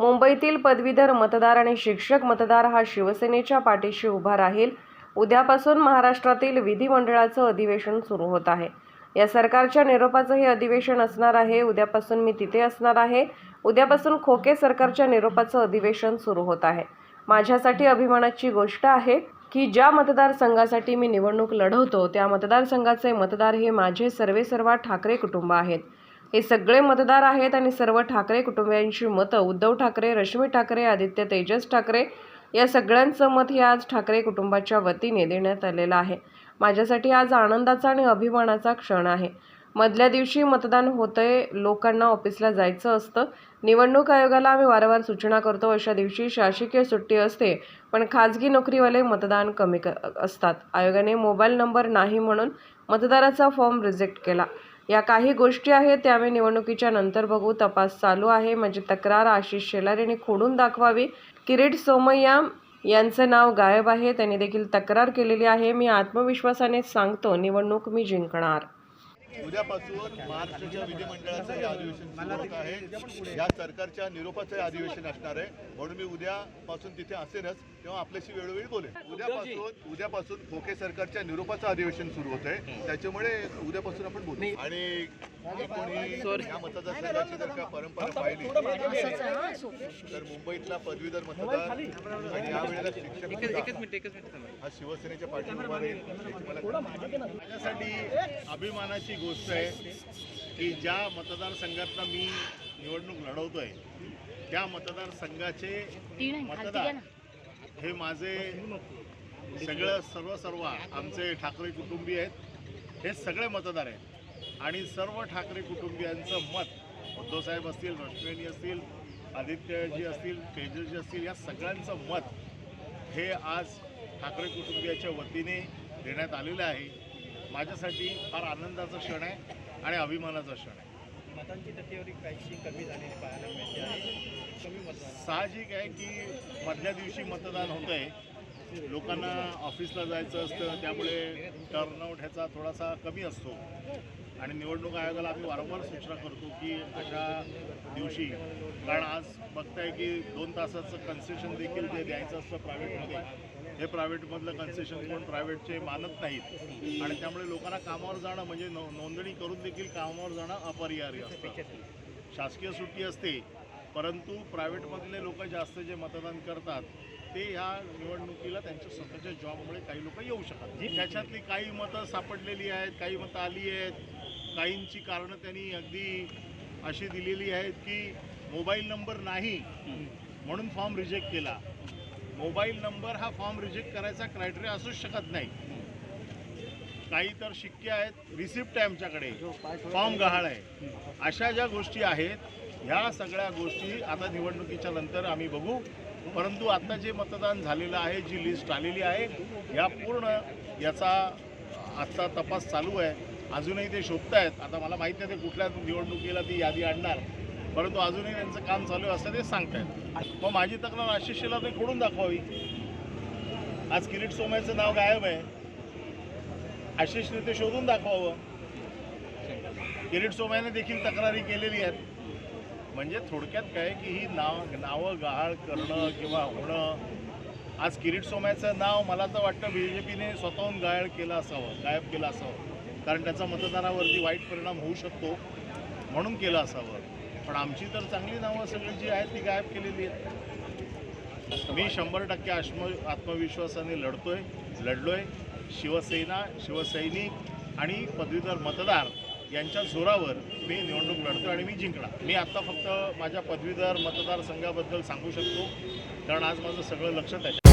मुंबईतील पदवीधर मतदार आणि शिक्षक मतदार हा शिवसेनेच्या पाठीशी उभा राहील. उद्यापासून महाराष्ट्रातील विधिमंडळाचं अधिवेशन सुरू होत आहे. या सरकारच्या निरोपाचं हे अधिवेशन असणार आहे. उद्यापासून मी तिथे असणार आहे. उद्यापासून खोके सरकारच्या निरोपाचं अधिवेशन सुरू होत आहे. माझ्यासाठी अभिमानाची गोष्ट आहे की ज्या मतदारसंघासाठी मी निवडणूक लढवतो त्या मतदारसंघाचे मतदार हे माझे सर्वे सर्व ठाकरे कुटुंब आहेत. हे सगळे मतदार आहेत आणि सर्व ठाकरे कुटुंबियांची मतं. उद्धव ठाकरे रश्मी ठाकरे आदित्य तेजस ठाकरे या सगळ्यांचं मत हे आज ठाकरे कुटुंबाच्या वतीने देण्यात आलेलं आहे. माझ्यासाठी आज आनंदाचा आणि अभिमानाचा क्षण आहे. मधल्या दिवशी मतदान होतंय लोकांना ऑफिसला जायचं असतं. निवडणूक आयोगाला आम्ही वारंवार सूचना करतो अशा दिवशी शासकीय सुट्टी असते पण खाजगी नोकरीवाले मतदान कमी क असतात. आयोगाने मोबाईल नंबर नाही म्हणून मतदाराचा फॉर्म रिजेक्ट केला. या काही गोष्टी आहेत त्या आम्ही निवडणुकीच्या नंतर बघू. तपास चालू आहे. म्हणजे तक्रार आशिष शेलार यांनी खोडून दाखवावी. किरीट सोमय्या यांचं नाव गायब आहे. त्यांनी देखील तक्रार केलेली आहे. मी आत्मविश्वासाने सांगतो निवडणूक मी जिंकणार. उद्यापासून महाराष्ट्राच्या विधिमंडळाचं हे अधिवेशन सुरू होत आहे. या सरकारच्या निरोपाचं अधिवेशन असणार आहे. म्हणून मी उद्यापासून तिथे असेनच. तेव्हा आपल्याशी वेळोवेळी बोलेन. उद्यापासून उद्यापासून खोके सरकारच्या निरोपाचं अधिवेशन सुरू होत आहे त्याच्यामुळे उद्यापासून आपण बोलू. आणि कोणी या मतदारसंघाची जर का परंपरा पाहिली तर मुंबईतला पदवीधर मतदार आणि यावेळेला शिक्षक मतदार हा शिवसेनेच्या पाठीवर उभा राहील. माझ्यासाठी अभिमानाची गोष्ट आहे की ज्या मतदारसंघातनं मी निवडणूक लढवतोय त्या मतदारसंघाचे मतदार हे माझे सगळं सर्व सर्व आमचे ठाकरे कुटुंबीय आहेत. हे सगळे मतदार आहेत. आणि सर्व ठाकरे कुटुंबियांचं मत उद्धवसाहेब असतील रश्मिनी असतील आदित्यजी असतील तेजसजी असतील या सगळ्यांचं मत हे आज ठाकरे कुटुंबियाच्या वतीने देण्यात आलेलं आहे. माझ्यासाठी फार आनंदाचा क्षण आहे आणि अभिमानाचा क्षण आहे. मतांची टक्केवारी काहीशी कमी झालेली पाहायला मिळते आहे कमी मतदान साहजिक आहे की मधल्या दिवशी मतदान होतं आहे लोकांना ऑफिसला जायचं असतं त्यामुळे टर्नआउट ह्याचा थोडासा कमी असतो. आणि निवडणूक आयोगाला आम्ही वारंवार सूचना करतो की अशा दिवशी कारण आज बघताय की दोन तासाचं कन्सेशन देखील जे द्यायचं असतं प्रायव्हेटमध्ये हे प्रायव्हेटमधलं कन्सेशन कोण प्रायव्हेटचे मानत नाहीत. आणि त्यामुळे लोकांना कामावर जाणं म्हणजे नो नोंदणी करून देखील कामावर जाणं अपरिहार्य असतं. शासकीय सुट्टी असते परंतु प्रायव्हेटमधले लोक जास्त जे मतदान करतात ते ह्या निवडणुकीला त्यांच्या स्वतःच्या जॉबमुळे काही लोक येऊ शकतात त्याच्यातली काही मतं सापडलेली आहेत काही मतं आली आहेत. काहींची कारणं त्यांनी अगदी अशी दिलेली आहेत की मोबाईल नंबर नाही म्हणून फॉर्म रिजेक्ट केला. मोबाईल नंबर हा फॉर्म रिजेक्ट करायचा क्रायटेरिया असूच शकत नाही. काही तर शिक्के आहेत रिसिप्ट आहे आमच्याकडे. फॉर्म गहाळ आहे. अशा ज्या गोष्टी आहेत ह्या सगळ्या गोष्टी आता निवडणुकीच्या नंतर आम्ही बघू. परंतु आता जे मतदान झालेलं आहे जी लिस्ट आलेली आहे या पूर्ण याचा आजचा तपास चालू आहे. अजूनही ते शोधत आहेत आता मला माहीत नाही ते कुठल्या निवडणुकीला ती यादी आणणार. परंतु अजूनही त्यांचं काम चालू आहे असं ते सांगतायत. मग माझी तक्रार आशिषला ते खोडून दाखवावी? आज किरीट सोमयचं नाव गायब आहे. आशिषने ते शोधून दाखवावं. किरीट सोमयाने देखील तक्रारी केलेली आहेत. म्हणजे थोडक्यात काय की ही नाव नावं गहाळ करणं किंवा होणं आज किरीट सोमयाचं नाव मला तर वाटतं बी जे पीने स्वतःहून गायळ केलं असावं गायब केलं असावं. कारण त्याचा मतदानावरती वाईट परिणाम होऊ शकतो म्हणून केलं असावं. पण आमची तर चांगली नावं सगळी जी आहेत ती गायब केलेली आहेत. मी शंभर टक्के आत्म आत्मविश्वासाने लढतोय लढलोय. शिवसेना शिवसैनिक आणि पदवीधर मतदार यांच्या जोरावर मी निवडणूक लढतो आणि मी जिंकणार. मी आत्ता फक्त माझ्या पदवीधर मतदारसंघाबद्दल सांगू शकतो कारण आज माझं सगळं लक्ष त्याच्या